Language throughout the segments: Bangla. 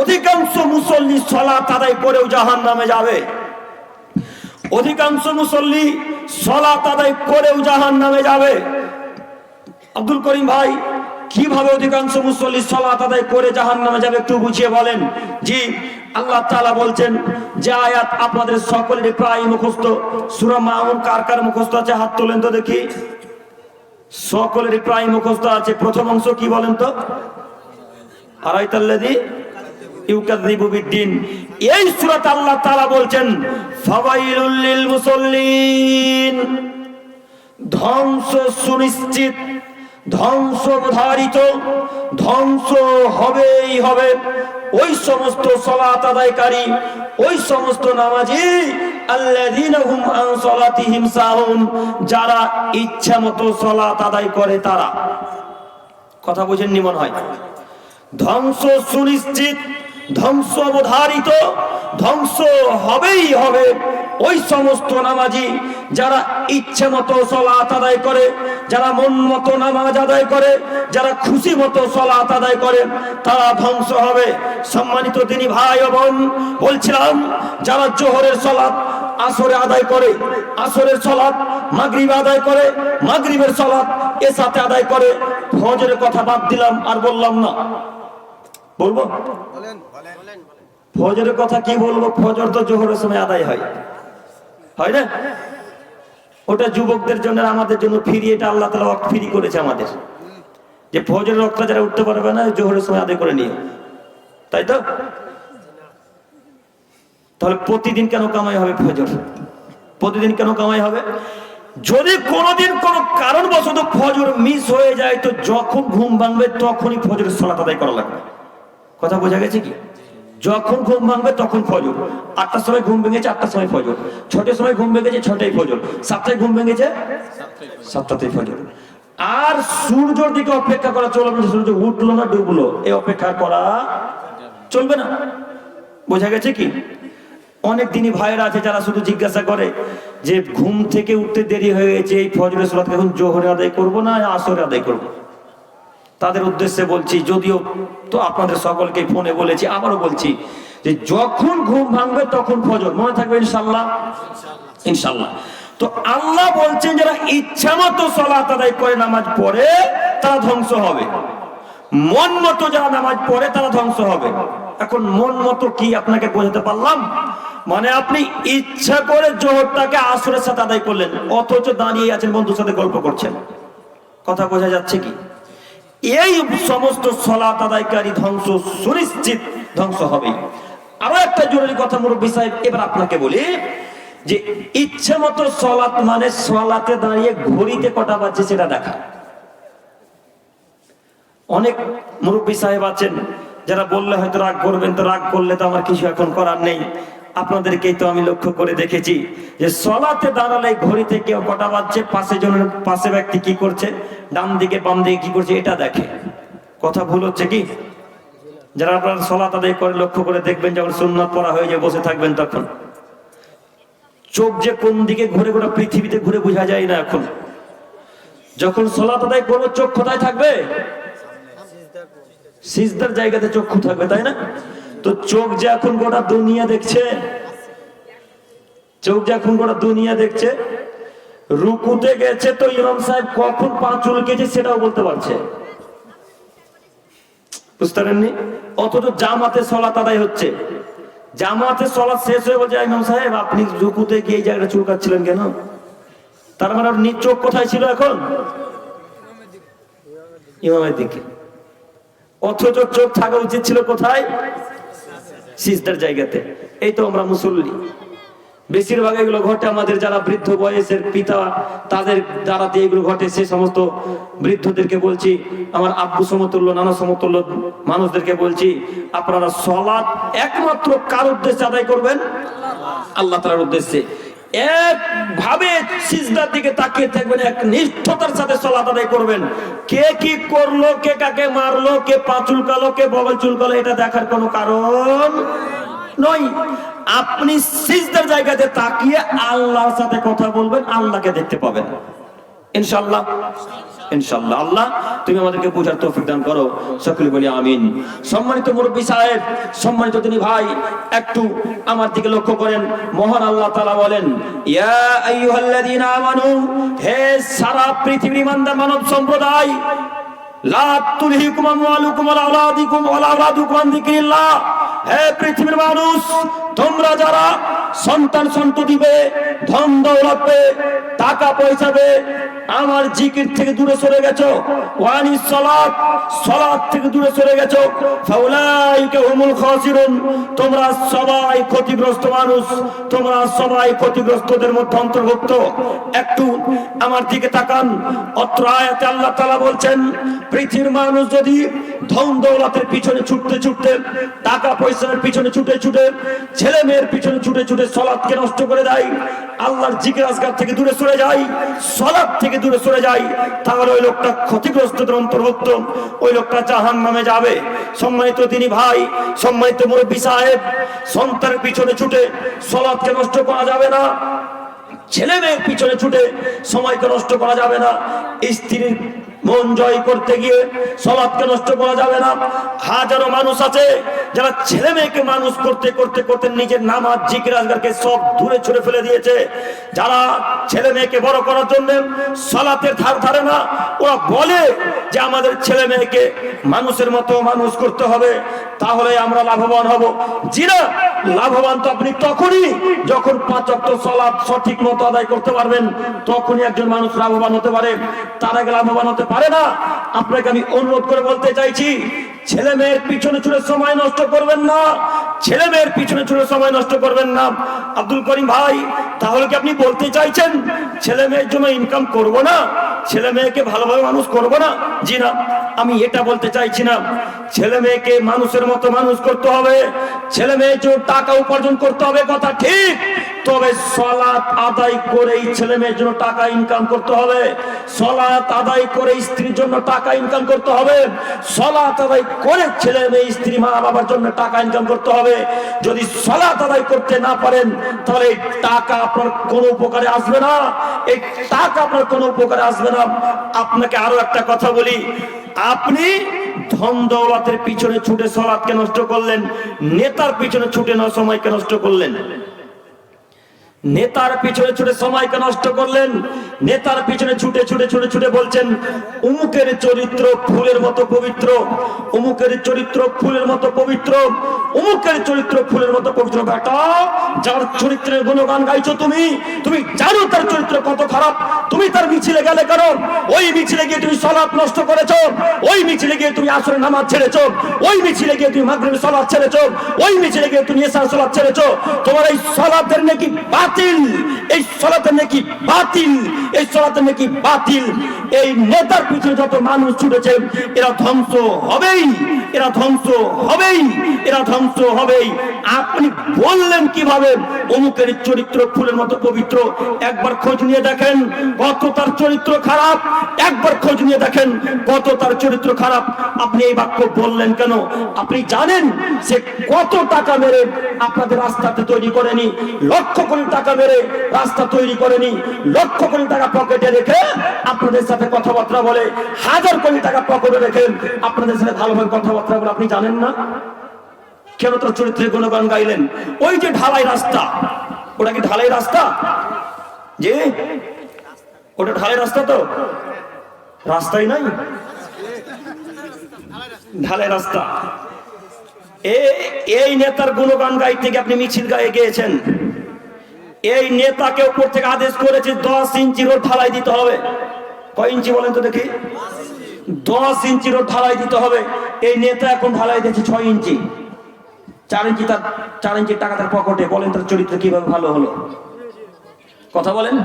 অধিকাংশ মুসল্লি সলাত আদায় করেও জাহান নামে যাবে। অধিকাংশ মুসল্লি সলাত আদায় করেও জাহান নামে যাবে। আব্দুল করিম ভাই, কীভাবে অধিকাংশ মুসল্লি সলা আদায় করে জাহান নামে যাবে একটু বুঝিয়ে বলেন? জি, আল্লাহ তাআলা বলছেন যে আয়াত আপনাদের সকলেরই প্রায় মুখস্থ। সূরা মাউন কার কার মুখস্থ আছে? হাত তোলেন তো দেখি। সকলেরই প্রায় মুখস্থ আছে। প্রথম অংশ কি বলেন তো? আরাইতাল্লাযী ইউকাযযিবু বিদ্দিন। এই সূরাতে আল্লাহ তাআলা বলছেন, ফাওয়াইলুল লিল মুসাল্লিন ধ্বংস সুনিশ্চিত ধ্বংস ধারিত ধ্বংস হবেই হবে। ওই সমস্ত সলাত আদায়কারী, ওই সমস্ত নামাজি, আল্লাযীনা হুম আন সালাতিহিম সাহুন, যারা ইচ্ছা মতো সলাত আদায় করে তারা। কথা বুঝেননি মনে হয়? ধ্বংস সুনিশ্চিত ধ্বংস অবধারিত, ধ্বংস হবেই হবে। ওই সমস্ত নামাজি যারা ইচ্ছে মতো সলাত আদায় করে, যারা মন মতো নামাজ আদায় করে, যারা খুশি মতো সলাত আদায় করে, তারা ধ্বংস হবে। সম্মানিত তিনি ভাই বোন, বলছিলাম, যারা জোহরের সলাত আসরে আদায় করে, আসরের সলাত মাগরিব আদায় করে, মাগরিবের সলাত এ সাথে আদায় করে, ফজরের কথা বাদ দিলাম আর বললাম না। বলব? ফজরের কথা কি বলব? ফজর তো জোহরের সময় আদায় হয়। হয় না? ওটা যুবকদের জন্য আমাদের জন্য ফ্রি এটা আল্লাহ তালা ফ্রি করেছে আমাদের। যে ফজরের রক্তটা যারা উঠতে পারবে না জোহরের সময় আদায় করে নিও। তাই তো? তাহলে প্রতিদিন কেন কামাই হবে ফজর? প্রতিদিন কেন কামাই হবে? যদি কোনোদিন কোনো কারণবশত ফজর মিস হয়ে যায় তো যখন ঘুম ভাঙবে তখনই ফজরের সলাত আদায় করা লাগবে। কথা বোঝা গেছে কি? যখন ঘুম ভাঙবে তখন ফজর। আটটার সময় ঘুম ভেঙেছে, আটটার সময় ফজর। ছটার সময় ঘুম ভেঙেছে ছটায় ফজর। সাতটায় ঘুম ভেঙেছে? সাতটাতেই ফজর। আর সূর্যর দিকে অপেক্ষা করা চলবে না, সূর্য উঠল না, ডুবলো। এই অপেক্ষা করা চলবে না। বোঝা গেছে কি? অনেক দিনই ভাইয়েরা আছে যারা শুধু জিজ্ঞাসা করে যে ঘুম থেকে উঠতে দেরি হয়ে গেছে, এই ফজরের সালাত এখন জোহরে আদায় করব না আসরে আদায় করব? তাদের উদ্দেশ্যে বলছি, যদিও তো আপনাদের সকলকে ফোনে বলেছি, আবারও বলছি যে যখন ঘুম ভাঙবে তখন ফজর। মনে থাকবে ইনশাল্লাহ ইনশাল্লাহ তো আল্লাহ বলছেন যারা ইচ্ছা মতো সলাত আদায় করে নামাজ পড়ে, তারা ধ্বংস হবে। মন মতো যারা নামাজ পড়ে, তারা ধ্বংস হবে। এখন মন মতো কি আপনাকে বোঝাতে পারলাম? মানে আপনি ইচ্ছা করে জোহরটাকে আসরের সাথে আদায় করলেন, অথচ দাঁড়িয়ে আছেন বন্ধুর সাথে গল্প করছেন। কথা বোঝা যাচ্ছে কি? এই সমস্ত সলাত আদায়কারী ধ্বংস সুনিশ্চিত ধ্বংস হবেই আরও একটা জরুরি কথা, মুরব্বী সাহেব, এবার আপনাকে বলি যে ইচ্ছে মতো সলাত মানে সলাতে দাঁড়িয়ে ঘড়িতে কটা বাজছে সেটা দেখা। অনেক মুরব্বী সাহেব আছেন, যারা বললে হয়তো রাগ করবেন, তো রাগ করলে তো আমার কিছু এখন করার নেই। আপনাদেরকেই তো আমি লক্ষ্য করে দেখেছি যে সলাতে দাঁড়ালে ঘড়িতে কেউ কটা বাজছে, পাশে জনের পাশে ব্যক্তি কি করছে? ডান দিকে, বাম দিকে কি করছে এটা দেখে। কথা ভুল হচ্ছে কি? যারা আপনারা সলাত আদায় করে, লক্ষ্য করে দেখবেন, যখন সুন্নত পড়া হয়ে যায়, বসে থাকবেন তখন। চোখ যে কোন দিকে ঘুরে গোটা পৃথিবীতে ঘুরে বোঝা যায় না এখন। যখন সলাত আদায় করব চোখ কোথায় থাকবে? সিজদার জায়গাতে চক্ষু থাকবে, তাই না? তো চোখ যে এখন গোটা দুনিয়া দেখছে, চোখ যে এখন গোটা দুনিয়া দেখছে রুকুতে গেছে তো ইমাম সাহেব কখন পা চুলকেছে সেটাও বলতে পারছে। বুঝতে পারেননি? অথচ জামাতে সলাত আদায় হচ্ছে। জামাতে সলাত শেষ হয়ে বলছে ইমাম সাহেব, আপনি রুকুতে গিয়ে এই জায়গাটা চুলকাচ্ছিলেন কেন? তার মানে আপনার নিজ চোখ কোথায় ছিল এখন? ইমামের দিকে। অথচ চোখ থাকা উচিত ছিল কোথায়? সিজদার জায়গাতে। এই তো আমরা মুসল্লি। বেশিরভাগ এগুলো ঘটে আমাদের যারা বৃদ্ধ বয়সের পিতা, তাদের দ্বারা দিয়ে এগুলো ঘটে, সে সমস্ত বৃদ্ধদেরকে বলছি, আমার আব্বু সমতুল্য, নানা সমতুল্য মানুষদেরকে বলছি, আপনারা সলাৎ একমাত্র কার উদ্দেশ্যে আদায় করবেন? আল্লাহ তালার উদ্দেশ্যে। একভাবে সিজদার দিকে তাকিয়ে থাকবেন, এক নিষ্ঠতার সাথে সলাত আদায় করবেন। কে কি করল, কে কাকে মারলো, কে পা চুলকালো, কে বগল চুলকালো, এটা দেখার কোনো কারণ নয়, আপনি সিজদার জায়গাতে তাকিয়ে আল্লাহর সাথে কথা বলবেন, আল্লাহকে দেখতে পাবেন। ইনশাল্লাহ ইনশাআল্লাহ, আল্লাহ, তুমি আমাদেরকে বোঝার তৌফিক দান করো। সকলে বলি আমিন। সম্মানিত মুরব্বী সাহেব, সম্মানিত তিনি ভাই, একটু আমার দিকে লক্ষ্য করেন। মহান আল্লাহ তাআলা বলেন, ইয়া আইয়ুহাল্লাযীনা আমানু, হে সারা পৃথিবীর ইমানদার মানব সম্প্রদায়, লা তুলহিকুম আমওয়ালুকুম ওয়ালা আওলাদুকুম ওয়ালা আওলাদুকুম যিকরিল্লাহ। হে পৃথিবীর মানুষ তোমরা যারা সন্তান সন্ততি পেয়ে ধন দৌলত পেয়ে টাকা পয়সা পেয়ে আমার জিকির থেকে দূরে সরে গেছো। ওয়ানি সালাত সালাত থেকে দূরে সরে গেছো। ফাউলাইকা হুমুল খাসিরুন। তোমরা সবাই ক্ষতিগ্রস্ত মানুষ। তোমরা সবাই ক্ষতিগ্রস্তদের মধ্যে অন্তর্ভুক্ত। একটু আমার দিকে তাকান। অত্র আয়াতে আল্লাহ তাআলা বলছেন, পৃথিবীর মানুষ যদি ধন দৌলতের পিছনে ছুটতে ছুটতে, টাকা পয়সার পিছনে ছুটে ছুটে, ছেলে মেয়ের পিছনে ছুটে ছুটে সলাদকে নষ্ট করে দেয়, আল্লাহর জিকির আজগার থেকে দূরে সরে যায় সলাদ থেকে দূরে সরে যাই তাহলে ওই লোকটা ক্ষতিগ্রস্তদের অন্তর্ভুক্ত। ওই লোকটা জাহান নামে যাবে। সম্মানিত তিনি ভাই, সম্মানিত মুরব্বী সাহেব, সন্তানের পিছনে ছুটে সলাদকে নষ্ট করা যাবে না ছেলে মেয়ের পিছনে ছুটে সময়কে নষ্ট করা যাবে না, স্ত্রীর মন জয় করতে গিয়ে সলাদকে নষ্ট করা যাবে না। হাজারো মানুষ আছে, যারা ছেলে মেয়েকে মানুষ করতে করতে করতে নিজের নামাজ, জিকির সব দূরে ছুড়ে ফেলে দিয়েছে। যারা ছেলে মেয়েকে বড় করার জন্য সলাতের ধার ধারে না, ওরা বলে যে আমাদের ছেলে মেয়েকে মানুষের মতো মানুষ করতে হবে, তাহলে আমরা লাভবান হব। জিরা লাভবান তো আপনি তখনই যখন পাঁচ অক্ট সলাপ সঠিক মতো আদায় করতে পারবেন, তখনই একজন মানুষ লাভবান হতে পারে, তার আগে লাভবান হতে পারে না। আপনাকে আমি অনুরোধ করে বলতে চাইছি, ছেলে মেয়ের পিছনে ছুড়ে সময় নষ্ট করবেন না। ছেলে মেয়ের পিছনে ছুড়ে সময় নষ্ট করবেন না। আব্দুল করিম ভাই, তাহলে কি আপনি বলতে চাইছেন, ছেলে মেয়ের জন্য ইনকাম করব না? ছেলে মেয়েকে ভালোভাবে মানুষ করব না? জি না, আমি এটা বলতে চাইছি না। ছেলে মেয়েকে মানুষের মতো মানুষ করতে হবে। ছেলে মেয়ের জন্য টাকা উপার্জন করতে হবে, কথা ঠিক। তবে সলাৎ আদায় করেই ছেলে মেয়ের জন্য টাকা ইনকাম করতে হবে। সলাৎ আদায় করে স্ত্রীর জন্য টাকা ইনকাম করতে হবে। সলাৎ আদায় করে ছেলে মেয়ে, স্ত্রী, মা বাবার জন্য টাকা ইনকাম করতে হবে। যদি সলাৎ আদায় করতে না পারেন, তাহলে টাকা আপনার কোনো উপকারে আসবে না। এই টাকা আপনার কোনো উপকারে আসবে না। আপনাকে আরও একটা কথা বলি। আপনি ধন দৌলতের পিছনে ছুটে সলাৎকে নষ্ট করলেন, নেতার পিছনে ছুটে না সময়কে নষ্ট করলেন। নেতার পিছনে ছুটে সময়কে নষ্ট করলেন, নেতার পিছনে ছুটে ছুটে ছুটে ছুটে বলছেন, উমুকের চরিত্র ফুলের মতো পবিত্র, উমুকের চরিত্র ফুলের মতো পবিত্র, উমুকের চরিত্র ফুলের মতো পবিত্র বেটা, যার চরিত্রের গুণগান গাইছো তুমি তুমি জানো তার চরিত্র কত খারাপ, তুমি তার মিছিলে গেলে কেন? ওই মিছিলে গিয়ে তুমি সলাপ নষ্ট করেছ, ওই মিছিলে গিয়ে তুমি আসরে নামাজ ছেড়েছো, ওই মিছিলে গিয়ে তুমি মাগরিব সলাপ ছেড়েছো, ওই মিছিলে গিয়ে তুমি এসার সলাপ ছেড়েছো, তোমার এই সলাপের নাকি বাতিল। এই সলাতে নাকি বাতিল। এই সলাতে নাকি বাতিল। এই নেতার পিছনে যত মানুষ ছুটেছে, এরা ধ্বংস হবেই। এরা ধ্বংস হবেই। এরা ধ্বংস হবেই। আপনি বললেন কীভাবে? অমুকের চরিত্র ফুলের মতো পবিত্র। একবার খোঁজ নিয়ে দেখেন কত তার চরিত্র খারাপ। একবার খোঁজ নিয়ে দেখেন কত তার চরিত্র খারাপ। আপনি এই বাক্য বললেন কেন? আপনি জানেন সে কত টাকা মেরে আপনাদের রাস্তাতে তৈরি করেনি। লক্ষ কোটি টাকা মেরে রাস্তা তৈরি করেনি। লক্ষ কোটি টাকা পকেটে রেখে আপনাদের সাথে কথাবার্তা বলে, হাজার কোটি টাকা পকেটে রেখে আপনাদের সাথে ভালোভাবে কথাবার্তা বলে। আপনি জানেন না? কেন তার চরিত্রের গুণগান গাইলেন। ওই যে ঢালাই রাস্তা, ওটা কি ঢালাই রাস্তা? যে ওটা ঢালাই রাস্তা তো? রাস্তাই নাই? ঢালাই রাস্তা। এই নেতার গুণগান গাইতে গিয়ে আপনি মিছিল গায়ে গিয়েছেন। এই নেতাকে উপর থেকে আদেশ করেছে, দশ ইঞ্চি রোড ঢালাই দিতে হবে। কয় ইঞ্চি বলেন তো দেখি? দশ ইঞ্চি রোড ঢালাই দিতে হবে। এই নেতা এখন ঢালাই দিয়েছে ছয় ইঞ্চি। চার ইঞ্চি তার চার ইঞ্চি টাকা তার পকেটে, বলেন তার চরিত্র কীভাবে ভালো হলো। কথা বলেন?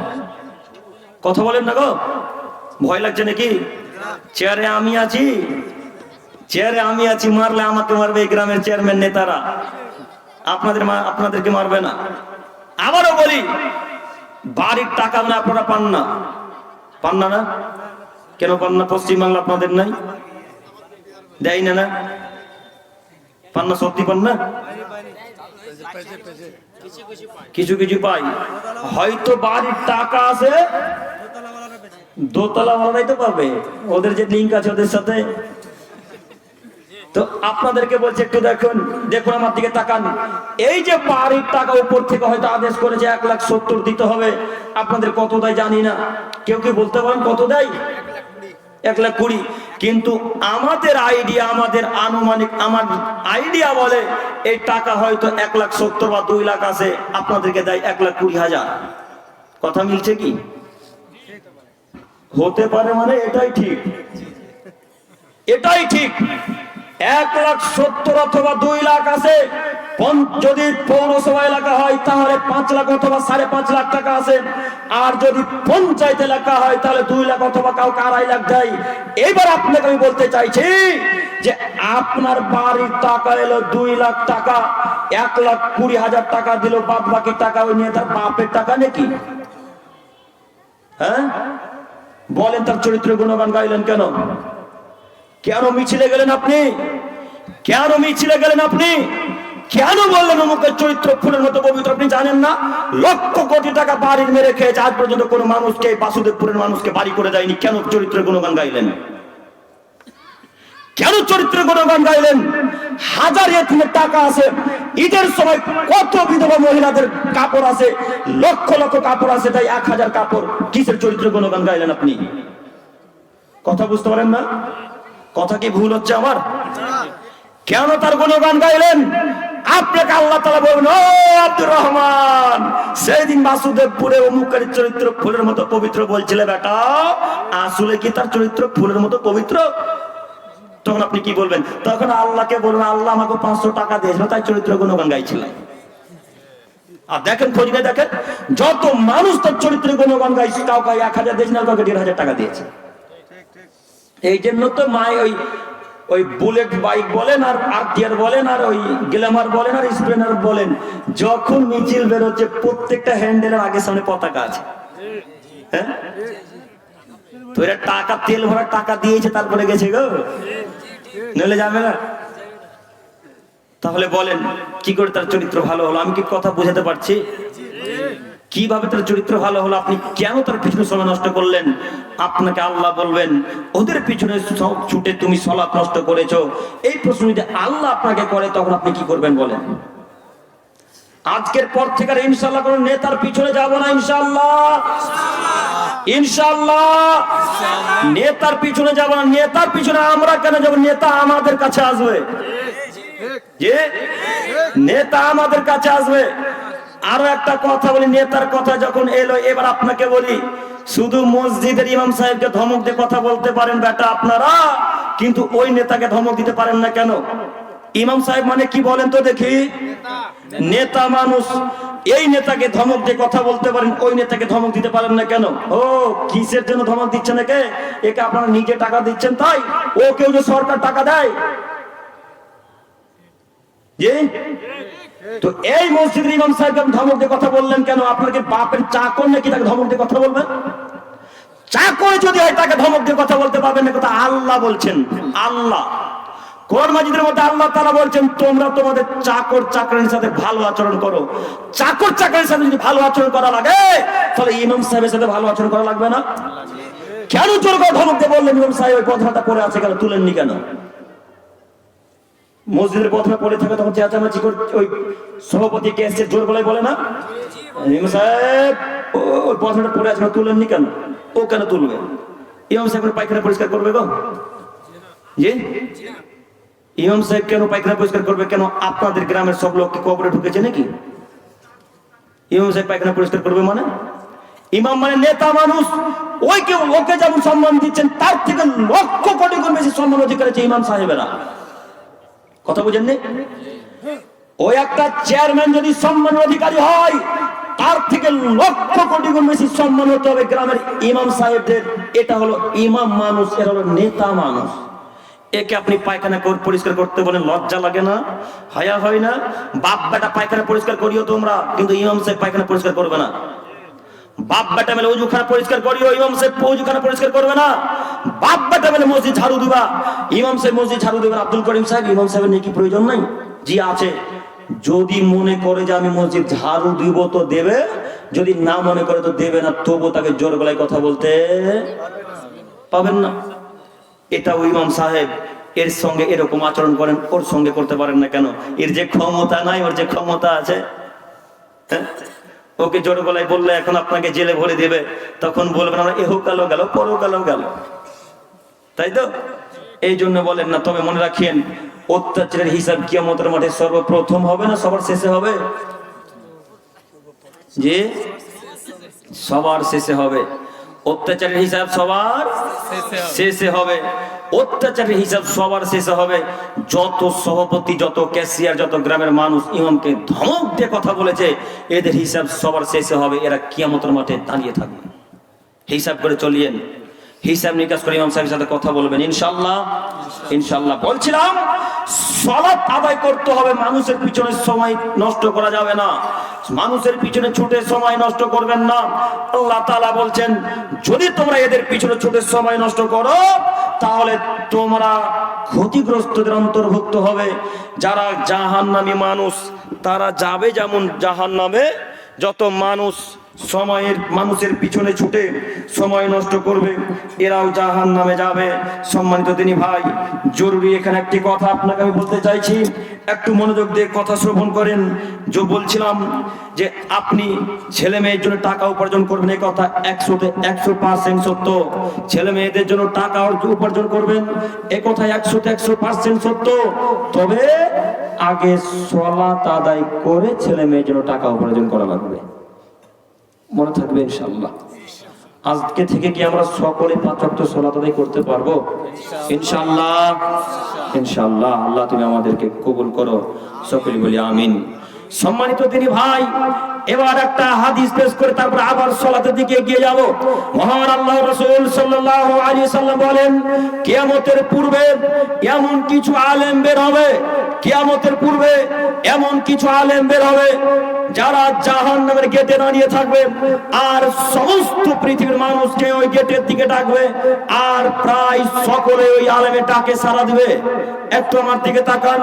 কথা বলেন না গো? ভয় লাগছে নাকি? চেয়ারে আমি আছি। চেয়ারে আমি আছি, মারলে আমাকে মারবে এই গ্রামের চেয়ারম্যান নেতারা। আপনাদের আপনাদেরকে মারবে না। আবারও বলি, বাড়ির টাকা মানে আপনারা পান না। পান না না? কেন পান না? পশ্চিমবাংলা আপনাদের নাই? দেয় না না? পান না সত্যি পান না কিছু কিছু পাই। হয়তো বাড়ির টাকা আছে, দোতলা ভাড়াই তো পাবে ওদের যে লিঙ্ক আছে ওদের সাথে। তো আপনাদেরকে বলছে একটু দেখুন দেখুন আমার দিকে তাকান। এই যে বাড়ির টাকা উপর থেকে হয়তো আদেশ করেছে এক লাখ সত্তর দিতে হবে। আপনাদের কত দেয় জানি না। কেউ কি বলতে পারেন কত দেয়? এক লাখ কুড়ি। কিন্তু আমাদের আইডিয়া আমাদের আনুমানিক, আমার আইডিয়া বলে এই টাকা হয়তো এক লাখ সত্তর বা দুই লাখ আছে, আপনাদেরকে দেয় এক লাখ কুড়ি হাজার। কথা মিলছে কি? হতে পারে মানে এটাই ঠিক। এটাই ঠিক। এক লাখ সত্তর অথবা দুই লাখ আছে যদি পৌরসভা এলাকা হয়, তাহলে পাঁচ লাখ অথবা সাড়ে পাঁচ লাখ টাকা আছে। আর যদি পঞ্চায়েত এলাকা হয়, তাহলে দুই লাখ অথবা কাউকে আড়াই লাখ দেয়। এবার আপনাকে আমি বলতে চাইছি যে আপনার বাড়ির টাকা এলো দুই লাখ টাকা, এক লাখ কুড়ি হাজার টাকা দিল বাদ বাকি টাকা ওই নিয়ে তার বাপের টাকা নাকি? হ্যাঁ? বলেন তার চরিত্র গুণগান গাইলেন কেন? কেন মিছিলে গেলেন আপনি? কেন মিছিলে গেলেন আপনি? কেন বললেন অমুকের চরিত্র ফুলের মতো পবিত্র আপনি জানেন না? লক্ষ কোটি টাকা বাড়ির মেরে খেয়েছে। আজ পর্যন্ত কোনো মানুষকে, বাসুদেবপুরের মানুষকে বাড়ি করে দেয়নি কেন চরিত্র গুণগান গাইলেন? কেন চরিত্র গুণগান গাইলেন? হাজার এতিমের টাকা আছে। ঈদের সময় কত বিধবা মহিলাদের কাপড় আছে। লক্ষ লক্ষ কাপড় আছে, তাই এক হাজার কাপড়। কিসের চরিত্র গুণগান গাইলেন আপনি? কথা বুঝতে পারেন না? কথা কি ভুল হচ্ছে আমার? কেন তার গুণগান গাইলেন? আপনাকে আল্লাহ তালা বলবেন, ও আব্দুর রহমান সেই দিন বাসুদেবপুরে অমুকের চরিত্র ফুলের মতো পবিত্র বলছিলে বেটা, আসলে কি তার চরিত্র ফুলের মতো পবিত্র? তখন আপনি কি বলবেন? তখন আল্লাহকে বলবেন, আল্লাহ আমাকে পাঁচশো টাকা দিয়েছিল, তাই চরিত্র গুণগান গাইছিলাম আর দেখেন খোঁজ নিয়ে দেখেন, যত মানুষ তার চরিত্র গুণগান গাইছে, কাউকে এক হাজার দিয়েছে না কাউকে দেড় হাজার টাকা দিয়েছে। এই জন্য তো মাই ওই ওই বুলেট বাইক বলেন আর আরটিআর বলেন আর ওই গ্ল্যামার বলেন আর স্প্লেন্ডার বলেন, যখন মিছিল বেরোচ্ছে প্রত্যেকটা হ্যান্ডেলের আগে সামনে পতাকা আছে। হ্যাঁ? তো টাকা, তেল ভরা টাকা দিয়েছে, তারপরে গেছে গো। নলে যাবে না। তাহলে বলেন, কি করে তার চরিত্র ভালো হলো? আমি কি কথা বোঝাতে পারছি? কীভাবে তার চরিত্র ভালো হলো, আপনি কেন তার পিছনে সময় নষ্ট করলেন? আপনাকে আল্লাহ বলবেন, ওদের পিছনে ছুটে তুমি সলাপ নষ্ট করেছ। এই প্রশ্ন যদি আল্লাহ আপনাকে করে, তখন আপনি কি করবেন বলেন? আজকের পর থেকে আর ইনশাল্লাহ কোন নেতার পিছনে যাব না ইনশাল্লাহ ইনশাল্লাহ নেতার পিছনে যাব না, নেতার পিছনে আমরা কেন যাব? নেতা আমাদের কাছে আসবে। যে নেতা আমাদের কাছে আসবে। আরও একটা কথা বলি, নেতার কথা যখন এলো, এবার আপনাকে বলি, শুধু মসজিদের ইমাম সাহেবকে ধমক দিয়ে কথা বলতে পারেন বেটা আপনারা, কিন্তু ওই নেতাকে ধমক দিতে পারেন না কেন? ইমাম সাহেব মানে কি বলেন তো দেখি? নেতা মানুষ, এই নেতাকে ধমক দিয়ে কথা বলতে পারেন, ওই নেতাকে ধমক দিতে পারেন না কেন? ও, কিসের জন্য ধমক দিচ্ছেন একে? একে আপনারা নিজে টাকা দিচ্ছেন তাই? ও কেউ যে সরকার টাকা দেয়? তো এই মসজিদের ইমাম আপনি ধমক দিয়ে কথা বললেন কেন? আপনার কি বাপের চাকর নাকি তাকে ধমক দিয়ে কথা বলবেন? চাকর যদি হয় তাকে ধমক দিয়ে কথা বলতে পারবেন না, কথা আল্লাহ বলছেন। আল্লাহ। কোরআন মাজিদের মধ্যে আল্লাহ তারা বলছেন, তোমরা তোমাদের চাকর চাকরের সাথে ভালো আচরণ করো। চাকর চাকরের সাথে যদি ভালো আচরণ করা লাগে, তাহলে ইমাম সাহেবের সাথে ভালো আচরণ করা লাগবে না? কেন করে ধমক দিয়ে বললেন? ইমাম সাহেব ওই কথাটা পড়ে আছে কেন? তুলেননি কেন? মসজিদের প্রথমে পড়ে থাকে, তখন চেঁচামেচি করে ওই সভাপতি কে এসছে জোর গলায় বলে না? সাহেব, ও- ওই প্রথমটা পড়ে আছে তুলেননি কেন? ও কেন তুলবে? ইমাম সাহেব পায়খানা পরিষ্কার করবে গো? জি? ইমাম সাহেব কেন পায়খানা পরিষ্কার করবে? কেন আপনাদের গ্রামের সব লোক কি কবরে ঢুকেছে নাকি? ইমাম সাহেব পায়খানা পরিষ্কার করবে মানে? ইমাম মানে নেতা মানুষ, ওই কেউ ওকে যেমন সম্মান দিচ্ছেন, তার থেকে লক্ষ কোটি গুণ বেশি সম্মান অধিকার আছে ইমাম সাহেবেরা। কথা বুঝেন ওই একটা চেয়ারম্যান যদি সম্মান অধিকারী হয়, তার থেকে লক্ষ কোটি গুণ বেশি সম্মান হতে হবে গ্রামের ইমাম সাহেবদের। এটা হলো ইমাম মানুষ, এরা হলো নেতা মানুষ। একে আপনি পায়খানা কর- পরিষ্কার করতে বলেন, লজ্জা লাগে না, হায়া হয় না। বাপ বেটা পায়খানা পরিষ্কার করিও তোমরা, কিন্তু ইমাম সাহেব পায়খানা পরিষ্কার করবে না। বাপ বেটা মেলে উজুখানা পরিষ্কার করিও, ইমাম সাহেব উজুখানা পরিষ্কার করবে না। বাপ বেটা মেলে মসজিদ ঝাড়ু দিবা। ইমাম সাহেব মসজিদ ঝাড়ু দিবেন, আব্দুল করিম সাহেব, ইমাম সাহেবের নাকি প্রয়োজন নাই? জি আছে। যদি মনে করে যে আমি মসজিদ ঝাড়ু দিব তো দেবে, যদি না মনে করে তো দেবে না, তবু তাকে জোর গলায় কথা বলতে পাবেন না। এটা ইমাম সাহেব, এর সঙ্গে এরকম আচরণ করেন, ওর সঙ্গে করতে পারেন না কেন? এর যে ক্ষমতা নাই, ওর যে ক্ষমতা আছে হ্যাঁ? ওকে জোর গলায় বললে এখন আপনাকে জেলে ভরে দেবে। তখন বলবেন, আমরা এহো কালো গেল কালো গেল। তাই তো? এই জন্য বলেন না, তবে মনে রাখেন, অত্যাচারের হিসাব কিয়ামতের মাঠে সর্বপ্রথম হবে না, সবার শেষে হবে? যে সবার শেষে হবে। অত্যাচারের হিসাব সবার শেষে হবে। অত্যাচারের হিসাব সবার শেষে হবে। যত সভাপতি, যত ক্যাশিয়ার, যত গ্রামের মানুষ ইমামকে ধমক দিয়ে কথা বলেছে, এদের হিসাব সবার শেষে হবে। এরা কিয়ামতের মাঠে দাঁড়িয়ে থাকবে। হিসাব করে চলিয়েন। হিসাব নিকাশ করে ইমাম সাহেবের সাথে কথা বলবেন। ইনশাল্লাহ ইনশাল্লাহ বলছিলাম সলাৎ আদায় করতে হবে, মানুষের পিছনে সময় নষ্ট করা যাবে না। মানুষের পিছনে ছুটে সময় নষ্ট করবেন না। আল্লাহ তালা বলছেন, যদি তোমরা এদের পিছনে ছুটে সময় নষ্ট করো, তাহলে তোমরা ক্ষতিগ্রস্তদের অন্তর্ভুক্ত হবে। যারা জাহান জাহান্নামী মানুষ, তারা যাবে যেমন জাহান্নামে, যত মানুষ সময়ের মানুষের পিছনে ছুটে সময় নষ্ট করবে, এরাও জাহান নামে যাবে। সম্মানিত তিনি ভাই, জরুরি এখানে একটি কথা আপনাকে আমি বলতে চাইছি। একটু মনোযোগ দিয়ে কথা শ্রবণ করেন। যে বলছিলাম যে আপনি ছেলে মেয়ের জন্য টাকা উপার্জন করবেন, এই কথা একশোতে একশো পার্সেন্ট সত্য। ছেলে মেয়েদের জন্য টাকা উপার্জন করবেন, এ কথা একশোতে একশো পার্সেন্ট সত্য। তবে আগে সলাত আদায় করে ছেলে মেয়ের জন্য টাকা উপার্জন করা লাগবে। মনে থাকবে ইনশাল্লাহ আজকে থেকে কি আমরা সকলে পাঁচ ওয়াক্ত সালাত করতে পারব? ইনশাল্লাহ ইনশাল্লাহ আল্লাহ তুমি আমাদেরকে কবুল করো। সকলে বলি আমিন। সম্মানিত তিনি ভাই, এবার একটা হাদিস পেশ করে তারপর আবার সলাতের দিকে এগিয়ে যাব। মহান আল্লাহ রসুল সাল্লাল্লাহু আলাইহি সাল্লাম বলেন, কিয়ামতের পূর্বে এমন কিছু আলেম বের হবে কিয়ামতের পূর্বে এমন কিছু আলেম বের হবে যারা জাহান নামের গেটে দাঁড়িয়ে থাকবে আর সমস্ত পৃথিবীর মানুষকে ওই গেটের দিকে ডাকবে আর প্রায় সকলে ওই আলেমে ডাকে সারা দিবে। একটু আমার দিকে তাকান।